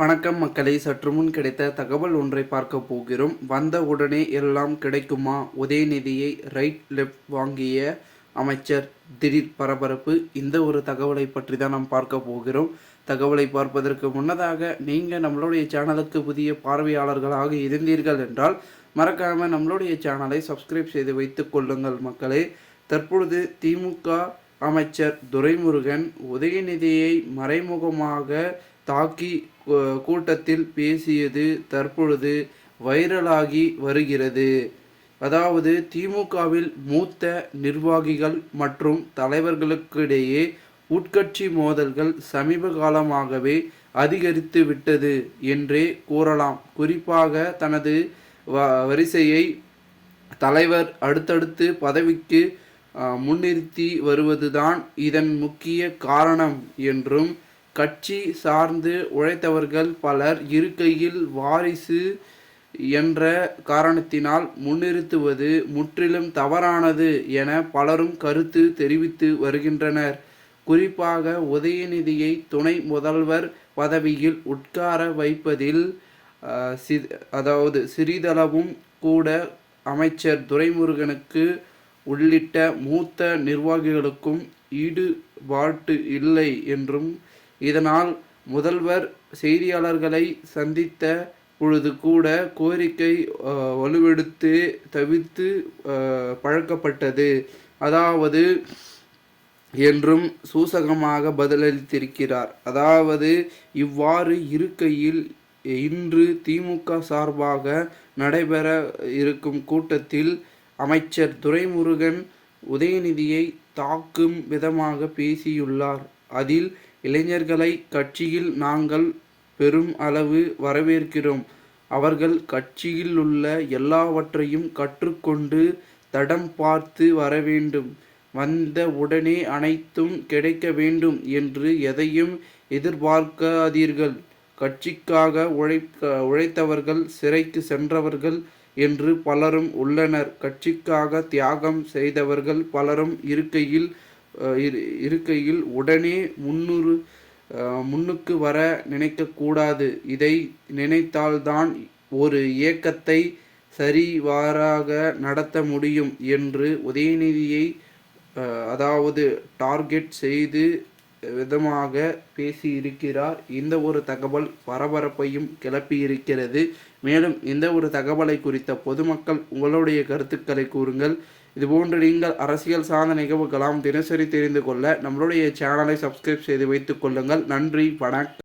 வணக்கம் மக்களை. சற்று முன் கிடைத்த தகவல் ஒன்றை பார்க்க போகிறோம். வந்த உடனே எல்லாம் கிடைக்குமா? உதயநிதியை ரைட் லெஃப்ட் வாங்கிய அமைச்சர் திடீர் பரபரப்பு. இந்த ஒரு தகவலை பற்றி தான் நாம் பார்க்க போகிறோம். தகவலை பார்ப்பதற்கு முன்னதாக நீங்கள் நம்மளுடைய சேனலுக்கு புதிய பார்வையாளர்களாக இருந்தீர்கள் என்றால் மறக்காமல் நம்மளுடைய சேனலை சப்ஸ்கிரைப் செய்து வைத்துக் கொள்ளுங்கள் மக்களே. தற்பொழுது திமுக அமைச்சர் துரைமுருகன் உதயநிதியை மறைமுகமாக தாக்கி கூட்டத்தில் பேசியது தற்பொழுது வைரலாகி வருகிறது. அதாவது திமுகவில் மூத்த நிர்வாகிகள் மற்றும் தலைவர்களுக்கிடையே உட்கட்சி மோதல்கள் சமீப காலமாகவே அதிகரித்து விட்டது என்றே கூறலாம். குறிப்பாக தனது வ- வரிசையை தலைவர் அடுத்தடுத்து பதவிக்கு முன்னிறுத்தி வருவதுதான் இதன் முக்கிய காரணம் என்றும் கட்சி சார்ந்து உழைத்தவர்கள் பலர் இருக்கையில் வாரிசு என்ற காரணத்தினால் முன்னிறுத்துவது முற்றிலும் தவறானது என பலரும் கருத்து தெரிவித்து வருகின்றனர். குறிப்பாக உதயநிதியை துணை முதல்வர் பதவியில் உட்கார வைப்பதில் சி- அதாவது சிறிதளவும் கூட அமைச்சர் துரைமுருகனுக்கு உள்ளிட்ட மூத்த நிர்வாகிகளுக்கும் ஈடுபாட்டு இல்லை என்றும் இதனால் முதல்வர் செய்தியாளர்களை சந்தித்த பொழுது கூட கோரிக்கை வலுவெடுத்து தவிர்த்து பழக்கப்பட்டது. அதாவது என்றும் சூசகமாக பதிலளித்திருக்கிறார். அதாவது இவ்வாறு இருக்கையில் இன்று திமுக சார்பாக நடைபெற இருக்கும் கூட்டத்தில் அமைச்சர் துரைமுருகன் உதயநிதியை தாக்கும் விதமாக பேசியுள்ளார். அதில் இளைஞர்களை கட்சியில் நாங்கள் பெரும் அளவு வரவேற்கிறோம். அவர்கள் கட்சியில் உள்ள எல்லாவற்றையும் கற்றுக்கொண்டு தடம் பார்த்து வர வேண்டும் வந்த உடனே அனைத்தும் கிடைக்க வேண்டும் என்று எதையும் எதிர்பார்க்காதீர்கள். கட்சிக்காக உழைக்க உழைத்தவர்கள் சிறைக்கு சென்றவர்கள் என்று பலரும் உள்ளனர். கட்சிக்காக தியாகம் செய்தவர்கள் பலரும் இருக்கையில் இருக்கையில் உடனே முன்னூறு முன்னுக்கு வர நினைக்கக்கூடாது. இதை நினைத்தால்தான் ஒரு இயக்கத்தை சரிவாராக நடத்த முடியும் என்று உதயநிதியை அதாவது டார்கெட் செய்து விதமாக பேசியிருக்கிறார். இந்த ஒரு தகவல் பரபரப்பையும் கிளப்பியிருக்கிறது. மேலும் இந்த ஒரு தகவலை குறித்த பொதுமக்கள் உங்களுடைய கருத்துக்களை கூறுங்கள். இதுபோன்று நீங்கள் அரசியல் சார்ந்த நிகழ்வுகளாம் தினசரி தெரிந்து கொள்ள நம்மளுடைய சேனலை சப்ஸ்கிரைப் செய்து வைத்துக் கொள்ளுங்கள். நன்றி வணக்கம்.